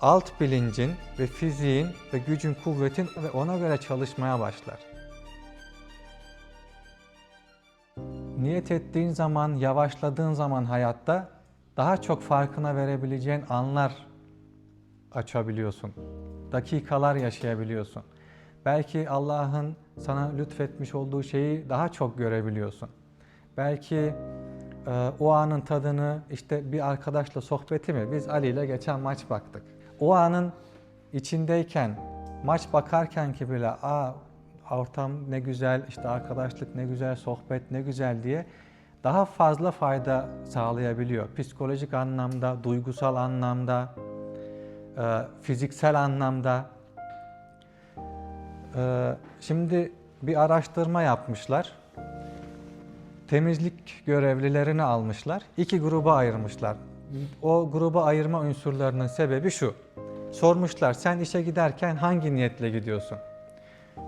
alt bilincin ve fiziğin ve gücün, kuvvetin ve ona göre çalışmaya başlar. Niyet ettiğin zaman, yavaşladığın zaman hayatta daha çok farkına verebileceğin anlar açabiliyorsun. Dakikalar yaşayabiliyorsun. Belki Allah'ın sana lütfetmiş olduğu şeyi daha çok görebiliyorsun. Belki e, o anın tadını işte bir arkadaşla sohbeti mi? Biz Ali ile geçen maç baktık. O anın içindeyken, maç bakarken ki bile aa ortam ne güzel, işte arkadaşlık ne güzel, sohbet ne güzel diye daha fazla fayda sağlayabiliyor. Psikolojik anlamda, duygusal anlamda, e, fiziksel anlamda. E, Şimdi bir araştırma yapmışlar. Temizlik görevlilerini almışlar. iki gruba ayırmışlar. O gruba ayırma unsurlarının sebebi şu. Sormuşlar sen işe giderken hangi niyetle gidiyorsun?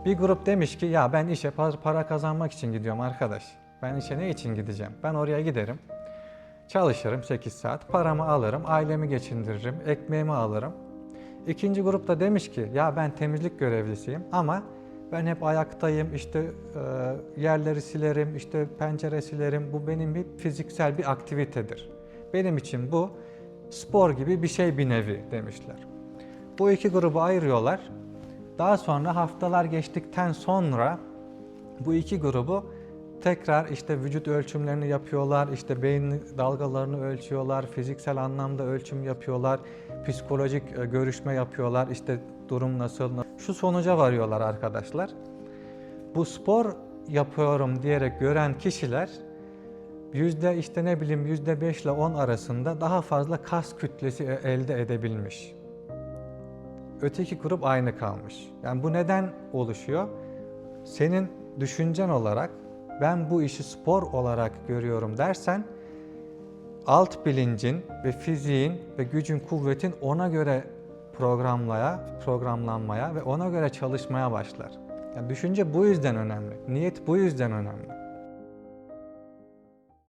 Bir grup demiş ki ya ben işe par- para kazanmak için gidiyorum arkadaş. Ben işe ne için gideceğim? Ben oraya giderim. Çalışırım 8 saat, paramı alırım, ailemi geçindiririm, ekmeğimi alırım. İkinci grup da demiş ki ya ben temizlik görevlisiyim ama ben hep ayaktayım, işte e, yerleri silerim, işte pencere silerim. Bu benim bir fiziksel bir aktivitedir. Benim için bu spor gibi bir şey bir nevi demişler. Bu iki grubu ayırıyorlar. Daha sonra haftalar geçtikten sonra bu iki grubu tekrar işte vücut ölçümlerini yapıyorlar, işte beyin dalgalarını ölçüyorlar, fiziksel anlamda ölçüm yapıyorlar, psikolojik e, görüşme yapıyorlar, işte durum nasıl. Şu sonuca varıyorlar arkadaşlar. Bu spor yapıyorum diyerek gören kişiler yüzde işte ne bileyim yüzde 5 ile 10 arasında daha fazla kas kütlesi e- elde edebilmiş. Öteki grup aynı kalmış. Yani bu neden oluşuyor? Senin düşüncen olarak ben bu işi spor olarak görüyorum dersen alt bilincin ve fiziğin ve gücün, kuvvetin ona göre programlaya, programlanmaya ve ona göre çalışmaya başlar. Yani düşünce bu yüzden önemli. Niyet bu yüzden önemli.